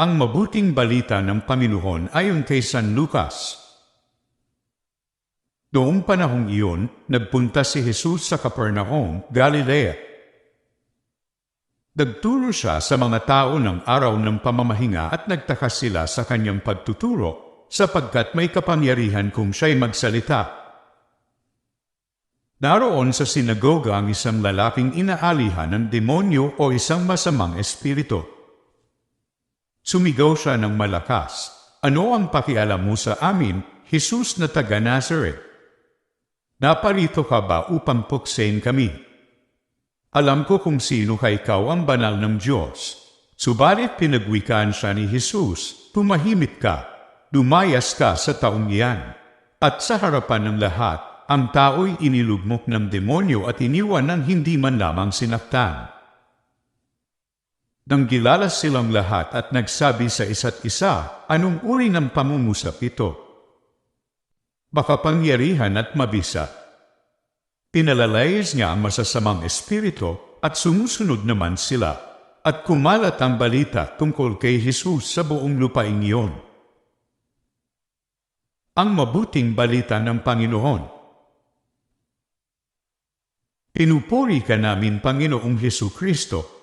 Ang mabuting balita ng Panginoon ayon kay San Lucas. Noong panahong iyon, nagpunta si Jesus sa Capernaum, Galilea. Nagturo siya sa mga tao ng araw ng pamamahinga at nagtaka sila sa kanyang pagtuturo sapagkat may kapangyarihan kung siya'y magsalita. Naroon sa sinagoga ang isang lalaking inaalihan ng demonyo o isang masamang espiritu. Sumigaw siya ng malakas, Ano ang pakialam mo sa amin, Jesus na taga Nazareth? Naparito ka ba upang puksain kami? Alam ko kung sino ka ikaw ang banal ng Diyos. Subalit pinagwikaan siya ni Jesus, tumahimik ka, dumayas ka sa taong iyan. At sa harapan ng lahat, ang tao'y inilugmok ng demonyo at iniwan ng hindi man lamang sinaktan. Nang gilala silang lahat at nagsabi sa isa't isa, anong uri ng pamumusak ito? Makapangyarihan at mabisa. Pinalalayas niya ang masasamang espiritu at sumusunod naman sila at kumalat ang balita tungkol kay Jesus sa buong lupain iyon. Ang mabuting balita ng Panginoon. Pinupuri ka namin, Panginoong Heso Kristo,